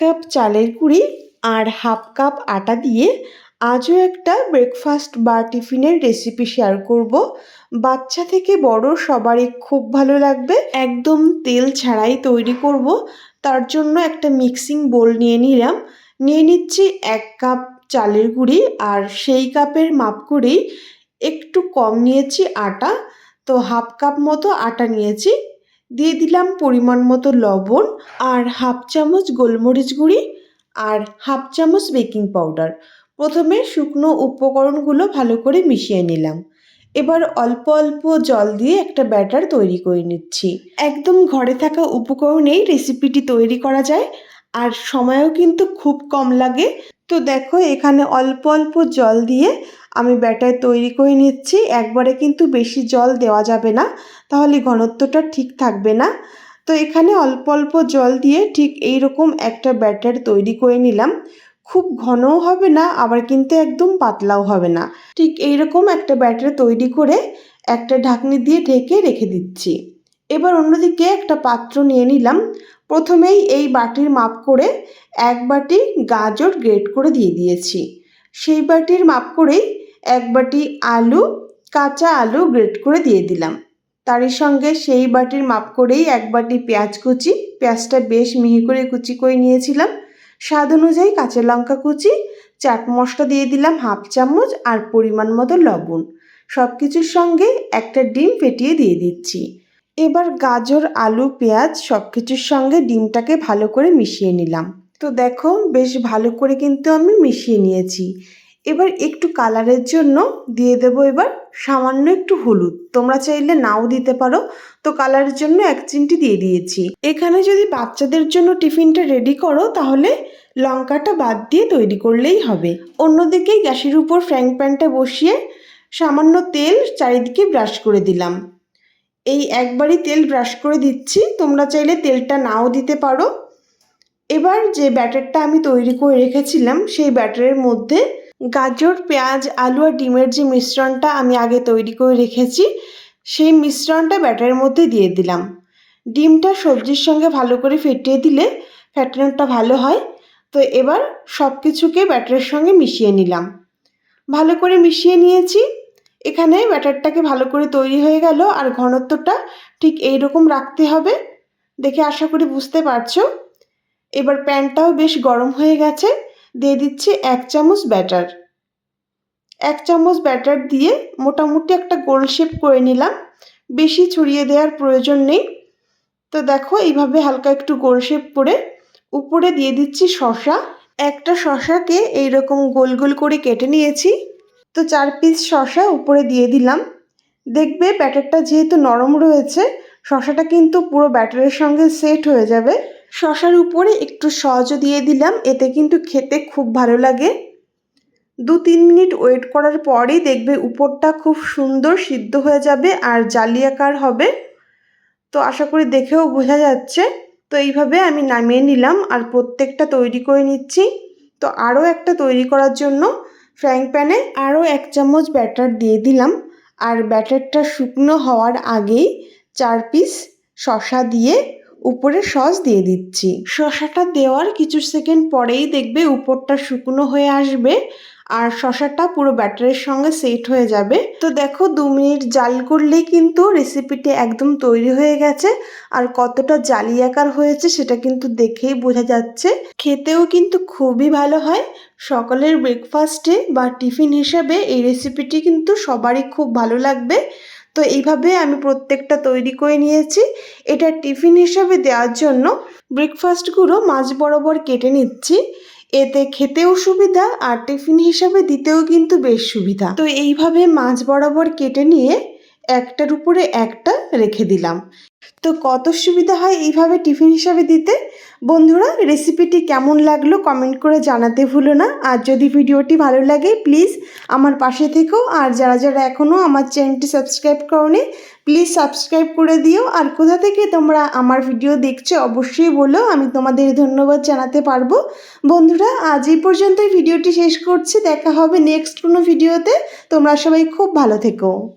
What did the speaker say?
Cup চালের গুঁড়ি আর হাফ কাপ আটা দিয়ে আজও একটা ব্রেকফাস্ট বা টিফিনের রেসিপি শেয়ার করব। বাচ্চা থেকে বড় সবারই খুব ভালো লাগবে। একদম তেল ছাড়াই তৈরি করব। তার জন্য একটা মিক্সিং বোল নিয়ে নিলাম। নিয়ে নিচ্ছি এক কাপ চালের গুঁড়ি আর সেই কাপের মাপ করেই একটু কম নিয়েছি আটা। তো হাফ কাপ মতো আটা নিয়েছি। দিয়ে দিলাম পরিমাণ মতো লবণ আর হাফ চামচ গোলমরিচ গুঁড়ি আর হাফ চামচ বেকিং পাউডার। প্রথমে শুকনো উপকরণগুলো ভালো করে মিশিয়ে নিলাম। এবার অল্প অল্প জল দিয়ে একটা ব্যাটার তৈরি করে নিচ্ছি। একদম ঘরে থাকা উপকরণেই রেসিপিটি তৈরি করা যায় আর সময়ও কিন্তু খুব কম লাগে। তো দেখো এখানে অল্প অল্প জল দিয়ে আমি ব্যাটার তৈরি করে নিচ্ছি, একবারে কিন্তু বেশি জল দেওয়া যাবে না, তাহলে ঘনত্বটা ঠিক থাকবে না। তো এখানে অল্প অল্প জল দিয়ে ঠিক এই রকম একটা ব্যাটার তৈরি করে নিলাম। খুব ঘনও হবে না, আবার কিন্তু একদম পাতলাও হবে না। ঠিক এই রকম একটা ব্যাটার তৈরি করে একটা ঢাকনি দিয়ে ঢেকে রেখে দিচ্ছি। এবার অন্যদিকে একটা পাত্র নিয়ে নিলাম। প্রথমেই এই বাটির মাপ করে এক বাটি গাজর গ্রেট করে দিয়ে দিয়েছি। সেই বাটির মাপ করেই এক বাটি আলু, কাঁচা আলু গ্রেট করে দিয়ে দিলাম। তারই সঙ্গে সেই বাটির মাপ করেই এক বাটি পেঁয়াজ কুচি, পেঁয়াজটা বেশ মিহি করে কুচি করে নিয়েছিলাম। স্বাদ অনুযায়ী কাঁচা লঙ্কা কুচি, চাট মশলা দিয়ে দিলাম হাফ চামচ আর পরিমাণ মতো লবণ। সব কিছুর সঙ্গে একটা ডিম ফেটিয়ে দিয়ে দিচ্ছি। এবার গাজর, আলু, পেঁয়াজ সব কিছুর সঙ্গে ডিমটাকে ভালো করে মিশিয়ে নিলাম। তো দেখো, বেশ ভালো করে কিন্তু আমি মিশিয়ে নিয়েছি। এবার একটু কালারের জন্য দিয়ে দেব এবার সামান্য একটু হলুদ। তোমরা চাইলে নাও দিতে পারো। তো কালারের জন্য এক চিমটি দিয়ে দিয়েছি। এখানে যদি বাচ্চাদের জন্য টিফিনটা রেডি করো, তাহলে লঙ্কাটা বাদ দিয়ে তৈরি করলেই হবে। অন্যদিকে গ্যাসের উপর ফ্র্যাং প্যানটা বসিয়ে সামান্য তেল চারিদিকে ব্রাশ করে দিলাম। এই একবারই তেল ব্রাশ করে দিচ্ছি। তোমরা চাইলে তেলটা নাও দিতে পারো। এবার যে ব্যাটারটা আমি তৈরি করে রেখেছিলাম, সেই ব্যাটারের মধ্যে গাজর, পেঁয়াজ, আলু আর ডিমের যে মিশ্রণটা আমি আগে তৈরি করে রেখেছি, সেই মিশ্রণটা ব্যাটারের মধ্যে দিয়ে দিলাম। ডিমটা সবজির সঙ্গে ভালো করে ফেটিয়ে দিলে ফ্যাটানোটা ভালো হয়। তো এবার সব কিছুকে ব্যাটারের সঙ্গে মিশিয়ে নিলাম। ভালো করে মিশিয়ে নিয়েছি। এখানে ব্যাটারটাকে ভালো করে তৈরি হয়ে গেল আর ঘনত্বটা ঠিক এই রকম রাখতে হবে। দেখে আশা করি বুঝতে পারছ। এবার প্যানটাও বেশ গরম হয়ে গেছে। দিয়ে দিচ্ছি এক চামচ ব্যাটার। এক চামচ ব্যাটার দিয়ে মোটামুটি একটা গোল শেপ করে নিলাম। বেশি ছড়িয়ে দেওয়ার প্রয়োজন নেই। তো দেখো এইভাবে হালকা একটু গোল শেপ করে উপরে দিয়ে দিচ্ছি শশা একটা শশাকে এইরকম গোল গোল করে কেটে নিয়েছি। তো চার পিস শশা উপরে দিয়ে দিলাম। দেখবে ব্যাটারটা যেহেতু নরম রয়েছে শশাটা কিন্তু পুরো ব্যাটারের সঙ্গে সেট হয়ে যাবে। শশার উপরে একটু সহজও দিয়ে দিলাম, এতে কিন্তু খেতে খুব ভালো লাগে। দু তিন মিনিট ওয়েট করার পরেই দেখবে উপরটা খুব সুন্দর সিদ্ধ হয়ে যাবে আর জালিয়াকার হবে। তো আশা করি দেখেও বোঝা যাচ্ছে। তো এইভাবে আমি নামিয়ে নিলাম আর প্রত্যেকটা তৈরি করে নিচ্ছি। তো আরও একটা তৈরি করার জন্য ফ্রাইং প্যানে আরও এক চামচ ব্যাটার দিয়ে দিলাম। আর ব্যাটারটা শুকনো হওয়ার আগেই চার পিস শশা দিয়ে উপরে সস দিয়ে দিচ্ছি। শশাটা দেওয়ার কিছু সেকেন্ড পরেই দেখবে উপরটা শুকনো হয়ে আসবে আর শশাটা পুরো ব্যাটারের সঙ্গে সেট হয়ে যাবে। তো দেখো দু মিনিট জাল করলেই কিন্তু রেসিপিটি একদম তৈরি হয়ে গেছে আর কতটা জালিয়াকার হয়েছে সেটা কিন্তু দেখেই বোঝা যাচ্ছে। খেতেও কিন্তু খুবই ভালো হয়। সকালের ব্রেকফাস্টে বা টিফিন হিসাবে এই রেসিপিটি কিন্তু সবারই খুব ভালো লাগবে। তো এইভাবে আমি প্রত্যেকটা তৈরি করে নিয়েছি। এটা টিফিন হিসাবে দেওয়ার জন্য ব্রেকফাস্টগুলো মাঝ বরাবর কেটে নিচ্ছি। এতে খেতেও সুবিধা আর টিফিন হিসাবে দিতেও কিন্তু বেশ সুবিধা। তো এইভাবে মাছ বরাবর কেটে নিয়ে একটার উপরে একটা রেখে দিলাম। তো কত সুবিধা হয় এইভাবে টিফিন হিসাবে দিতে? বন্ধুরা রেসিপিটি কেমন লাগল কমেন্ট করে জানাতে ভুলো না। আর যদি ভিডিওটি ভালো লাগে প্লিজ আমার পাশে থেকেও আর যারা যারা এখনও আমার চ্যানেলটি সাবস্ক্রাইব করনি প্লিজ সাবস্ক্রাইব করে দিও। আর কোথা থেকে তোমরা আমার ভিডিও দেখছ, অবশ্যই বলো। আমি তোমাদের ধন্যবাদ জানাতে পারব। বন্ধুরা, আজ এই পর্যন্তই ভিডিওটি শেষ করছি। দেখা হবে নেক্সট কোনো ভিডিওতে তোমরা সবাই খুব ভালো থেকো।